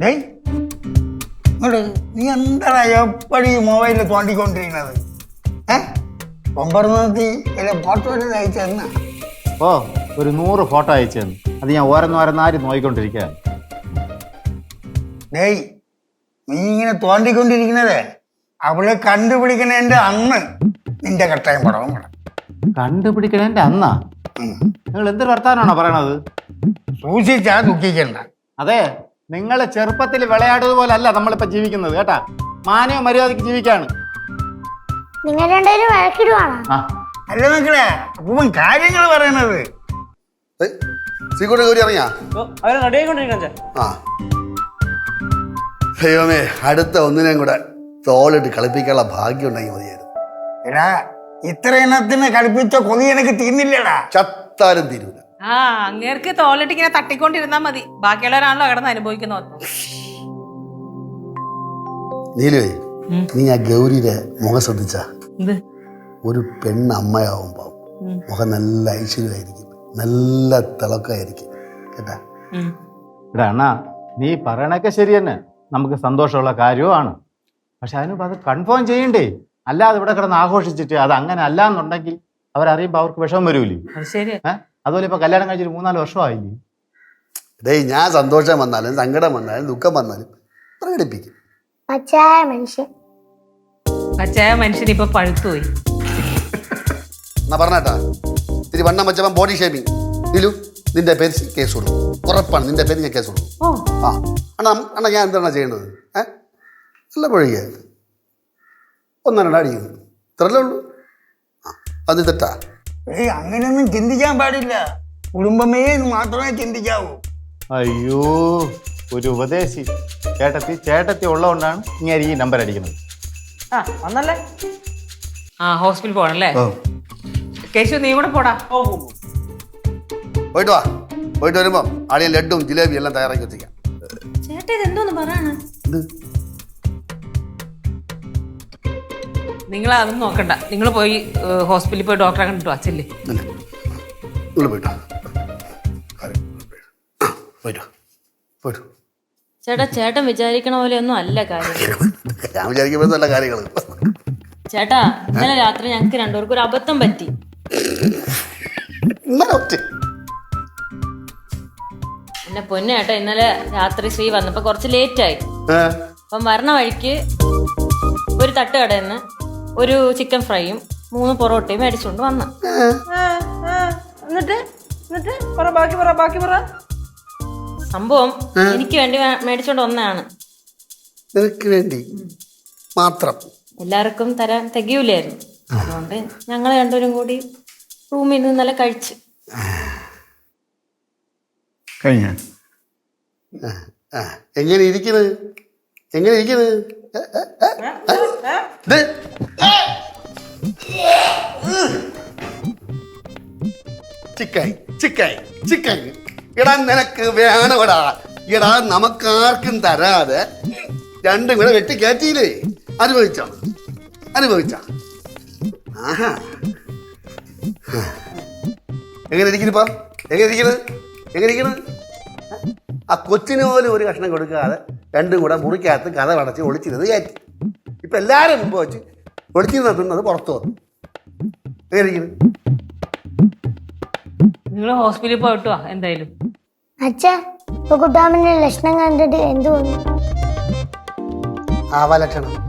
ഡേയ് ഇങ്ങോട്ട് നീ എന്താടാ എപ്പടി മൊബൈലിൽ തോണ്ടിക്കൊണ്ടിരിക്കുന്നത്? ഏ? ഫോട്ടോ വല്ലതും അയച്ചെന്നാ ഓ ഒരു നൂറ് ഫോട്ടോ അയച്ചു തന്നു. അത് ഞാൻ ഓരോന്നോരോന്നാരി നോക്കിക്കൊണ്ടിരിക്കുക ഡേയ് നീ ഇങ്ങനെ തോണ്ടിക്കൊണ്ടിരിക്കുന്നത്? അവളെ കണ്ടുപിടിക്കണേന്റെ അന്ന്. നിന്റെ കട്ടായം പടവും കണ്ടുപിടിക്കണേന്റെ അന്നാ? നിങ്ങൾ എന്തൊരു വർത്താനാണോ പറയണത്? സൂക്ഷിച്ചാ ദുഃഖിക്കണ്ട. അതെ. നിങ്ങൾ ചെറുപ്പത്തിൽ വിളയാടുന്നത് പോലെ അല്ല നമ്മളിപ്പോ ജീവിക്കുന്നത് കേട്ടാ? മാനവ മര്യാദയ്ക്ക് ജീവിക്കാണ്. നിങ്ങൾ രണ്ടുപേരും വഴക്കിടുവാണോ? ആ. അല്ല മക്കളെ അപ്പൂപ്പൻ കാര്യങ്ങൾ പറയണത്. ശ്രീകുട്ടി ഗൗരി ഇറങ്ങിയാ? അവരെ റെഡിയായിക്കൊണ്ടിരിക്കാൻ ആ. ദൈവമേ അടുത്ത ഒന്നിനെയും കൂടെ തോളിട്ട് കളിപ്പിക്കാനുള്ള ഭാഗ്യം ഉണ്ടെങ്കിൽ മതിയായിരുന്നു. എടാ ഇത്ര ഇനത്തിന് കളിപ്പിച്ച കൊതി എനിക്ക് തീർന്നില്ലടാ ചത്താലും തീരൂല. ആ അങ്ങേർക്ക് തോളിട്ട് ഇങ്ങനെ തട്ടിക്കൊണ്ടിരുന്നാ മതി. ബാക്കിയുള്ളവരാണല്ലോ കിടന്ന് അനുഭവിക്കുന്നത് നീലുവേ നീ ആ ഗൗരിയുടെ മുഖം ശ്രദ്ധിച്ച? ഒരു പെണ്ണ് അമ്മയാവുമ്പോ മുഖം നല്ല ഐശ്വര്യമായിരിക്കും. നല്ല തിളക്കമായിരിക്കും. കേട്ടാ? എടാ അണ്ണാ നീ പറയണൊക്കെ ശരി തന്നെ നമുക്ക് സന്തോഷമുള്ള കാര്യമാണ് പക്ഷെ അതിനിപ്പോൾ അത് കൺഫേം ചെയ്യണ്ടേ? അല്ലാതെ ഇവിടെ കിടന്ന് ആഘോഷിച്ചിട്ട് അത് അങ്ങനെ അല്ല എന്നുണ്ടെങ്കിൽ അവരറിയുമ്പോൾ അവർക്ക് വിഷമം വരൂലേ? ശരി അതുപോലെ ഇപ്പൊ കല്യാണം കഴിച്ചിട്ട് മൂന്നാൽ വർഷമായില്ലേ? ഡേയ് ഞാൻ സന്തോഷം വന്നാലും സങ്കടം വന്നാലും ദുഃഖം വന്നാലും പ്രകടിപ്പിക്കും. പച്ചായ മനുഷ്യൻ. പച്ചയായ മനുഷ്യൻ ഇപ്പൊ പഴുത്തുപോയി. എന്നാ പറഞ്ഞാട്ടാ ഇത്തിരി വണ്ണം വെച്ചപ്പം ബോഡി ഷേപ്പിംഗ് നിലു നിന്റെ പേര് കേസ് കൊടുക്കും. ഉറപ്പാണ് നിന്റെ പേര് ഞാൻ കേസ് കൊടുക്കും. ആ അണ്ണാ അണ്ണാ ഞാൻ എന്താണ് ചെയ്യേണ്ടത്? ഏ? നല്ല പൊഴിക ഒന്നരണ്ട അടിക്കുന്നു. ഇത്രല്ലേ ഉള്ളൂ? ആ അത് തെറ്റാ. ഏയ് അങ്ങനെയൊന്നും ചിന്തിക്കാൻ പാടില്ല. കുടുംബമേ എന്ന് മാത്രമേ ചിന്തിക്കാവൂ. അയ്യോ ഒരു ഉപദേശി. ചേട്ടത്തി ചേട്ടത്തി ഉള്ളതുകൊണ്ടാണ് ഇങ്ങനെ ഈ നമ്പർ അടിക്കുന്നത്. ആ വന്നല്ലേ? ആ ഹോസ്പിറ്റൽ പോകണല്ലേ? കേശു നീ കൂടെ പോടാ. പോയിട്ട് വാ. പോയിട്ട് വരുമ്പോ ആടിയ ലഡും ജിലേബിയും എല്ലാം തയ്യാറാക്കി വെച്ചിരിക്കാം. ചേട്ടാ ഇതെന്തോന്ന് പറയാണ് നിങ്ങൾ അതൊന്നും നോക്കണ്ട. നിങ്ങൾ പോയി ഹോസ്പിറ്റലിൽ പോയി ഡോക്ടറെ കണ്ടിട്ട് അച്ഛല്ലേ നിങ്ങൾ പോയിട്ടോ? പോയിട്ട്. ചേട്ടാ ചേട്ടൻ വിചാരിക്കണ പോലെ ഒന്നും അല്ല കാര്യം. ഞാൻ വിചാരിക്കുമ്പോൾ നല്ല കാര്യങ്ങൾ ചേട്ടാ ഇന്നലെ രാത്രി ഞങ്ങൾക്ക് രണ്ടുപേർക്കും ഒരു അബദ്ധം പറ്റി. എന്നെ പൊന്നു ചേട്ടാ ഇന്നലെ രാത്രി ശ്രീ വന്നപ്പോ കുറച്ച് ലേറ്റ് ആയി അപ്പം വരണ വഴിക്ക് ഒരു തട്ടുകടയിൽ നിന്ന് ഒരു ചിക്കൻ ഫ്രൈയും മൂന്ന് പൊറോട്ടയും മേടിച്ചുകൊണ്ട് വന്ന. ആ, ആ, എന്നിട്ട്? എന്നിട്ട്? പറ ബാക്കി പറ ബാക്കി പറ. സംഭവം എനിക്ക് വേണ്ടി മേടിച്ചോണ്ട് വന്നതാണ്. നിനക്ക് വേണ്ടി. മാത്രം. എല്ലാവർക്കും തരാൻ തികയൂലായിരുന്നു. അതുകൊണ്ട് ഞങ്ങൾ രണ്ടുപേരും കൂടി റൂമിൽ നിന്ന് നല്ല കഴിച്ച്. കഴിഞ്ഞ. എങ്ങനെ ഇരിക്കുന്നത് എങ്ങനെ ഇരിക്കുന്നത് ചിക്കൻ ചിക്കൻ ചിക്കൻ എടാ നിനക്ക് വേണവടാ എടാ നമുക്കാർക്കും തരാതെ രണ്ടും കൂടെ വെട്ടി കയറ്റിയില്ലേ? അനുഭവിച്ചോ? അനുഭവിച്ച? എങ്ങനെ ഇരിക്കുന്നു എങ്ങനെ ഇരിക്കുന്നത് എങ്ങനെ ഇരിക്കുന്നത് ആ കൊച്ചിന് പോലും ഒരു കഷ്ണം കൊടുക്കാതെ രണ്ടും കൂടെ മുറിക്കകത്ത് കഥ അടച്ച് ഒളിച്ചിരുന്നത് കയറ്റി. ഇപ്പൊ എല്ലാവരും മുമ്പ് വെച്ച് ഒളിച്ചിരുന്ന അത് പുറത്തു വന്നു. എങ്ങനെ നിങ്ങൾ ഹോസ്പിറ്റലിൽ പോയിട്ട് വാ എന്തായാലും. അച്ഛാ ഇപ്പൊ കുട്ടാമിന്റെ ലക്ഷണം കണ്ടിട്ട് എന്ത് തോന്നുന്നു ആവാലക്ഷണം.